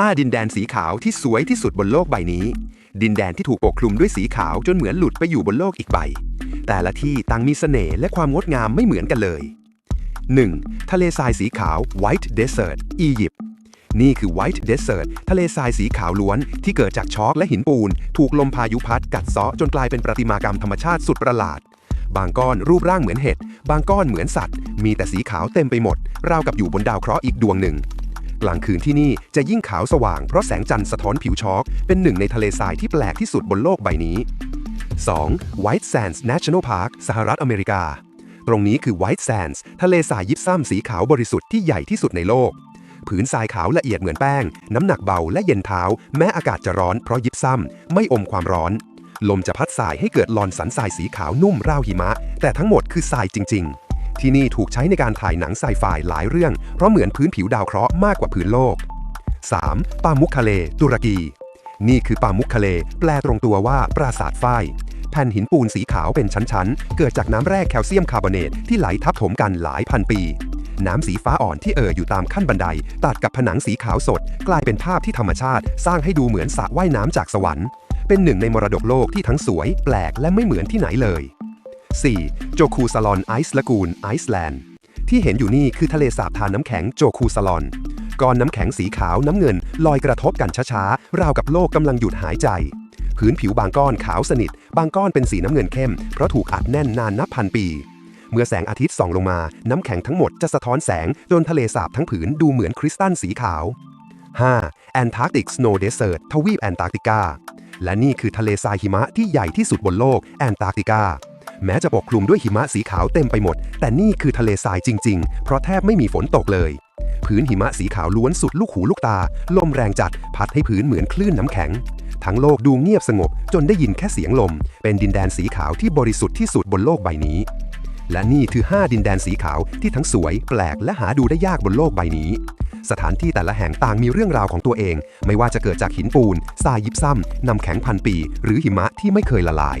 5 ดินแดนสีขาวที่สวยที่สุดบนโลกใบนี้ ดินแดนที่ถูกปกคลุมด้วยสีขาวจนเหมือนหลุดไปอยู่บนโลกอีกใบ แต่ละที่ต่างมีเสน่ห์และความงดงามไม่เหมือนกันเลย 1. ทะเลทรายสีขาว White Desert อียิปต์นี่คือ White Desert ทะเลทรายสีขาวล้วน ที่เกิดจากช็อกและหินปูน ถูกลมพายุพัดกัดเซาะจนกลายเป็นประติมากรรมธรรมชาติสุดประหลาด บางก้อนรูปร่างเหมือนเห็ด บางก้อนเหมือนสัตว์ มีแต่สีขาวเต็มไปหมด ราวกับอยู่บนดาวเคราะห์อีกดวงหนึ่ง กลางคืนที่นี่จะยิ่งขาวสว่างเพราะแสงจันทร์สะท้อนผิวช็อก เป็นหนึ่งในทะเลทรายที่แปลกที่สุดบนโลกใบนี้ 2. White Sands National Park สหรัฐอเมริกา ตรงนี้คือ White Sands ทะเลทรายยิบซ้ำสีขาวบริสุทธิ์ที่ใหญ่ที่สุดในโลก ผืนทรายขาวละเอียดเหมือนแป้ง น้ำหนักเบาและเย็นเท้า แม้อากาศจะร้อนเพราะยิบซ้ำไม่อมความร้อน ลมจะพัดทรายให้เกิดลอนสันทรายสีขาวนุ่มราวหิมะ แต่ทั้งหมดคือทรายจริง ๆ ที่นี่ถูกใช้ในการถ่ายหนังไซไฟหลายเรื่อง เพราะเหมือนพื้นผิวดาวเคราะห์มากกว่าพื้นโลก 3. ปามุคคาเล ตุรกี นี่คือปามุคคาเล แปลตรงตัวว่าปราสาทฝ้ายแผ่นหินปูนสีขาวเป็นชั้นๆ เกิดจากน้ำแร่แคลเซียมคาร์บอเนตที่ไหลทับถมกันหลายพันปี น้ำสีฟ้าอ่อนที่เอ่ออยู่ตามขั้นบันได ตัดกับผนังสีขาวสด กลายเป็นภาพที่ธรรมชาติ สร้างให้ดูเหมือนสระว่ายน้ำจากสวรรค์ เป็นหนึ่งในมรดกโลกที่ทั้งสวย แปลกและไม่เหมือนที่ไหนเลย 4. โจคูซาลอนไอซ์ละกูนไอซ์แลนด์ที่เห็นอยู่นี่คือทะเลสาบทานน้ำแข็งโจคูซาลอนก้อนน้ำแข็งสีขาวน้ำเงิน ลอยกระทบกันช้าๆ ราวกับโลกกำลังหยุดหายใจ พื้นผิวบางก้อนขาวสนิท บางก้อนเป็นสีน้ำเงินเข้ม เพราะถูกอัดแน่นนานนับพันปี เมื่อแสงอาทิตย์ส่องลงมา น้ำแข็งทั้งหมดจะสะท้อนแสง จนทะเลสาบทั้งผืนดูเหมือนคริสตัลสีขาว 5. Antarctic Snow Desert ทวีปแอนตาร์กติกา และนี่คือทะเลทรายหิมะที่ใหญ่ที่สุดบนโลกแอนตาร์กติกา แม้จะปกคลุมด้วยหิมะสีขาวเต็มไปหมด แต่นี่คือทะเลทรายจริง ๆ เพราะแทบไม่มีฝนตกเลย พื้นหิมะสีขาวล้วนสุดลูกหูลูกตา ลมแรงจัด พัดให้พื้นเหมือนคลื่นน้ำแข็ง ทั้งโลกดูเงียบสงบ จนได้ยินแค่เสียงลม เป็นดินแดนสีขาวที่บริสุทธิ์ที่สุดบนโลกใบนี้ และนี่คือ 5 ดินแดนสีขาวที่ทั้งสวย แปลกและหาดูได้ยากบนโลกใบนี้สถานที่แต่ละแห่งต่างมีเรื่องราวของตัวเอง ไม่ว่าจะเกิดจากหินปูนทรายยิบซ้ำน้ำแข็งพันปี หรือหิมะที่ไม่เคยละลาย